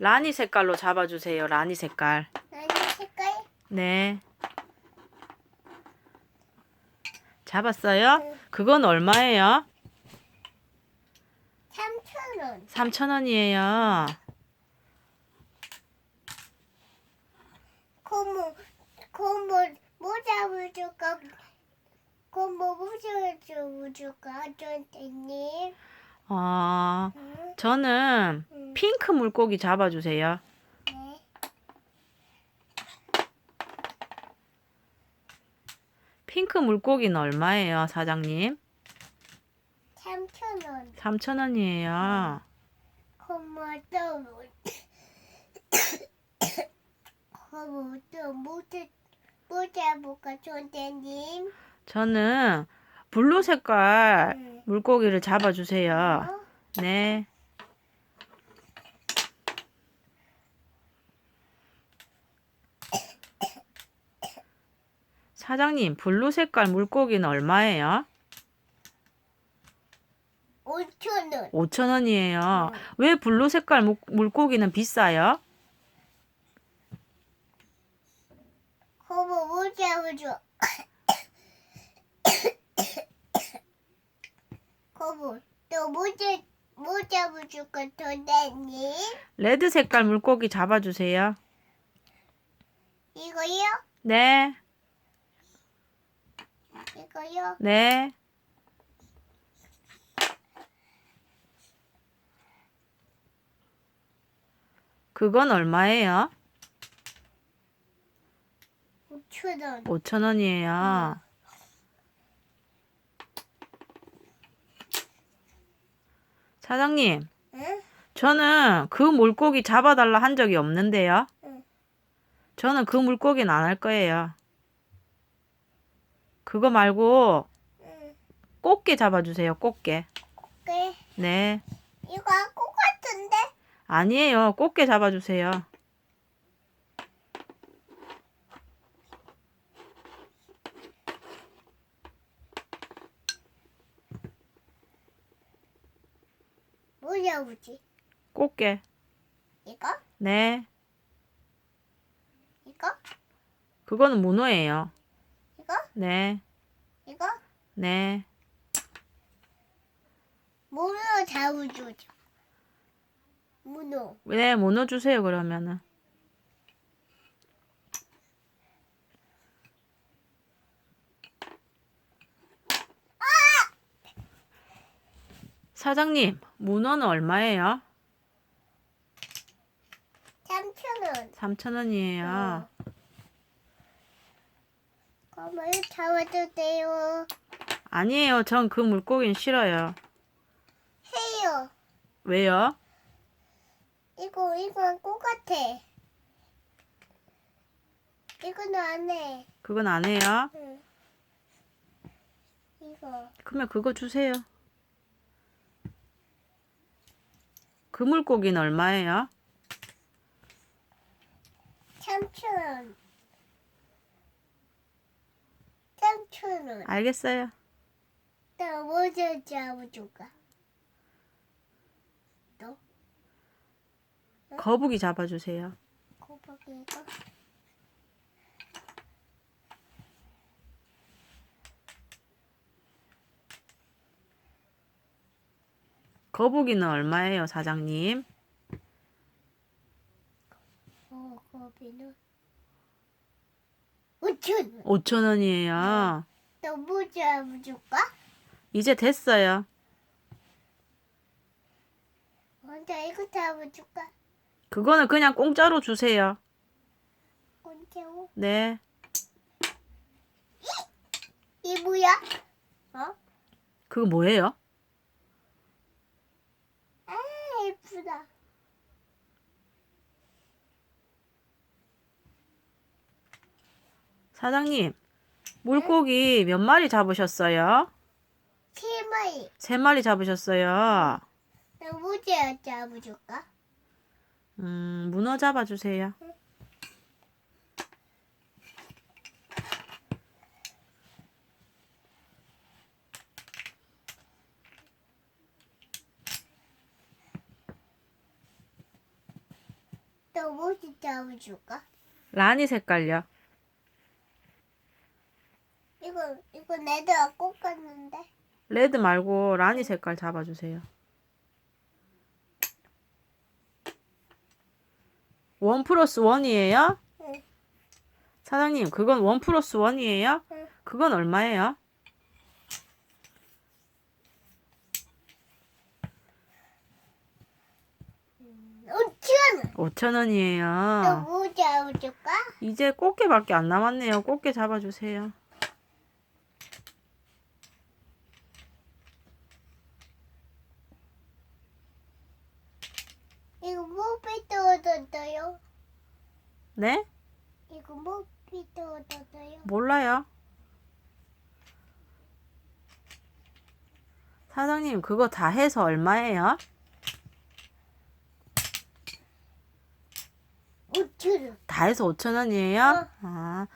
라니 색깔로 잡아주세요. 라니 색깔. 나는 색깔 네. 잡았어요? 응. 그건 얼마예요? 3,000원. 3,000원이에요. 고모, 고모, 뭐 잡아줄까? 고모, 뭐 잡아줄까? 선생님. 어, 응? 저는 응. 핑크 물고기 잡아주세요. 네. 핑크 물고기는 얼마예요, 사장님? 3,000원. 3,000원이에요. 고모, 또 뭐, 고모, 또뭐 뭐 잡을까? 선생님. 저는 블루 색깔 응. 물고기를 잡아주세요. 어? 네. 사장님, 블루 색깔 물고기는 얼마예요? 5,000원. 5,000원이에요. 왜 블루 색깔 물- 물고기는 비싸요? 고모, 뭐 잡아줘? 또뭐 뭐 잡아줄까? 선생님. 레드 색깔 물고기 잡아주세요. 이거요? 네, 이거요? 네. 그건 얼마예요? 5,000원. 5,000원이에요. 사장님, 응? 저는 그 물고기 잡아달라 한 적이 없는데요. 응. 저는 그 물고기는 안 할 거예요. 그거 말고 응. 꽃게 잡아주세요, 꽃게. 그래. 네. 이거 꽃 같은데? 아니에요, 꽃게 잡아주세요. 뭐 잡으지? 꽃게. 이거? 네. 이거? 그거는 문어예요. 이거? 네. 이거? 네. 문어 잡아줘. 문어. 네, 문어 주세요, 그러면은. 사장님, 문어는 얼마예요? 3,000원. 3,000원이에요. 그러면 잡아도 돼요. 아니에요, 전 그 물고기는 싫어요. 해요. 왜요? 이거, 이건 꽃 같아. 이거는 안 해. 그건 안 해요. 응. 이거. 그러면 그거 주세요. 그 물고기는 얼마예요? 3,000원. 3,000원. 알겠어요. 또 뭐를 잡아줄까? 거북이 잡아주세요. 고박이 이 거? 거북이는 얼마예요, 사장님? 어, 고비는 5,000원. 5,000원이에요. 또뭐 잡아줄까? 이제 됐어요. 먼저 이거 잡아줄까? 그거는 그냥 공짜로 주세요. 언제고? 네. 이 뭐야? 어? 그거 뭐예요? 아, 예쁘다. 사장님, 물고기 몇 마리 잡으셨어요? 세 마리. 세 마리 잡으셨어요. 또뭐 잡- 잡아줄까? 음, 문어 잡아주세요. 또 뭐지 잡아줄까? 라니 색깔요. 이거 이거 내가 꼭 갔는데. 레드 말고 라니 색깔 잡아주세요. 원 플러스 원이에요? 응. 사장님, 그건 원 플러스 원이에요? 응. 그건 얼마예요? 우천. 5천 원이에요. 또뭐 잡아줄까? 이제 꽃게밖에 안 남았네요. 꽃게 잡아주세요. 이거 뭐 삐뚤어졌어요? 네? 이거 뭐 삐뚤어졌어요? 몰라요. 사장님, 그거 다 해서 얼마예요? 우천. 다 해서 5천 원이에요? 어. 아.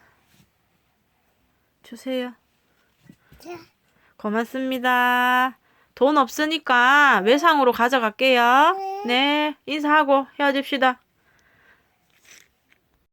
주세요. 자, 고맙습니다. 돈 없으니까 외상으로 가져갈게요. 네. 네, 인사하고 헤어집시다.